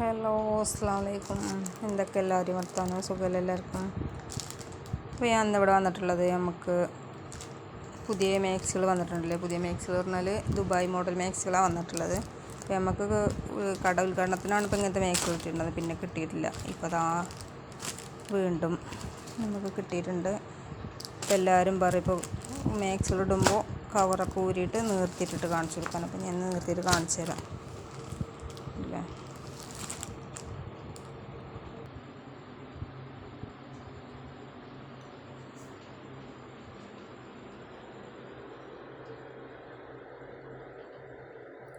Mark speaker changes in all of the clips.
Speaker 1: Hello അസ്സാം വലൈക്കും എന്തൊക്കെ എല്ലാവരും വർത്താനം? സുഖമല്ല എല്ലാവർക്കും? അപ്പോൾ ഞാൻ ഇന്നിവിടെ വന്നിട്ടുള്ളത് നമുക്ക് പുതിയ മാക്സുകൾ വന്നിട്ടുണ്ടല്ലേ? പുതിയ മാക്സുകൾ പറഞ്ഞാൽ ദുബായ് മോഡൽ മാക്സുകളാണ് വന്നിട്ടുള്ളത്. അപ്പോൾ നമുക്ക് കട ഉദ്ഘാടനത്തിനാണ് ഇപ്പോൾ ഇങ്ങനത്തെ മാക്സ് കിട്ടിയിട്ടുള്ളത്. പിന്നെ കിട്ടിയിട്ടില്ല. ഇപ്പോൾ അതാ വീണ്ടും നമുക്ക് കിട്ടിയിട്ടുണ്ട്. ഇപ്പം എല്ലാവരും പറയും ഇപ്പോൾ മാക്സുകൾ ഇടുമ്പോൾ കവറൊക്കെ ഊരിയിട്ട് നീർത്തിയിട്ടിട്ട് കാണിച്ചു കൊടുക്കാൻ അപ്പോൾ ഞാൻ നീർത്തിയിട്ട് കാണിച്ചു തരാം.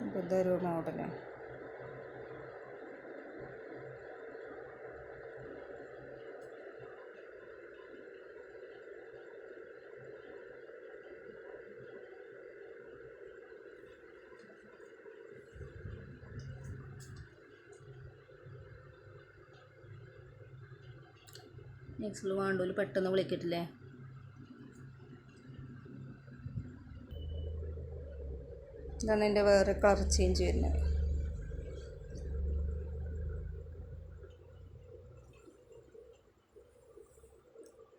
Speaker 1: അപ്പോൾ മോഡൽ. നെക്സ്റ്റ് വേണ്ടോൽ പെട്ടെന്ന് വിളിക്കട്ടില്ലേ? ഇതാണ് എന്റെ വേറെ കളർ ചേഞ്ച് വരുന്നത്.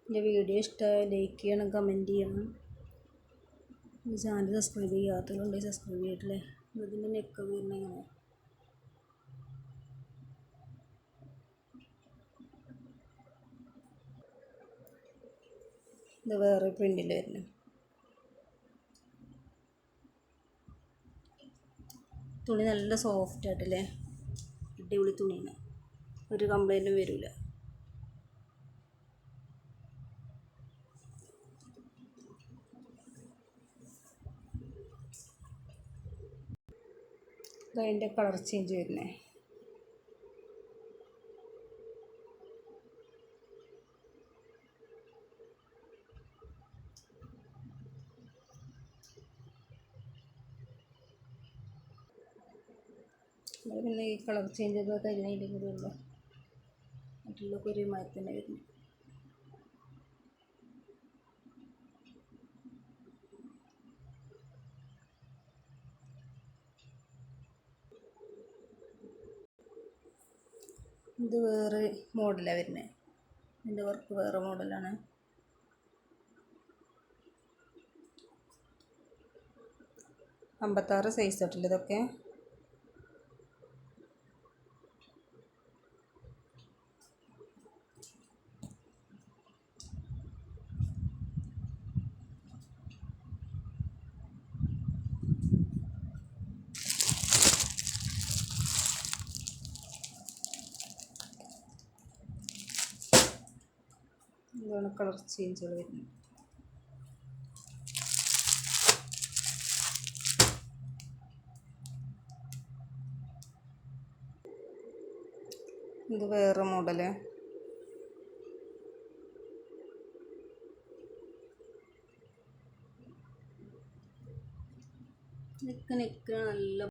Speaker 1: എന്റെ വീഡിയോ ഇഷ്ടമായ ലൈക്ക് ചെയ്യണം കമന്റ് ചെയ്യണം. ചാനൽ സബ്സ്ക്രൈബ് ചെയ്യാത്തവരുണ്ടെങ്കിൽ സബ്സ്ക്രൈബ് ചെയ്തിട്ടില്ലേ ഇതിന്റെ നെക്ക് വരുന്ന ഇത് വേറെ പ്രിന്റിൽ വരുന്നത് തുണി നല്ല സോഫ്റ്റ് ആയിട്ടല്ലേ? അടിപൊളി തുണിയാണ്. ഒരു കംപ്ലൈന്റും വരില്ല അതിന്റെ കളർ ചേഞ്ച് വരുന്നേ. പിന്നെ ഈ കളർ ചേഞ്ച് ഒക്കെ കഴിഞ്ഞതിന്റെ കൂടെ ഉള്ളു. മറ്റുള്ളതൊക്കെ ഒരു മാതിരി തന്നെ വരുന്നു. ഇത് വേറെ മോഡലാണ് വരുന്നത് ഇതിന്റെ വർക്ക് വേറെ മോഡലാണ്. അമ്പത്താറ് സൈസ് തൊട്ടില്ല ഇതൊക്കെ ഇതാണ് കളർ ചേഞ്ചുകൾ വരുന്നത്. ഇത് വേറെ മോഡൽ. നെക്ക് നെക്ക് നല്ല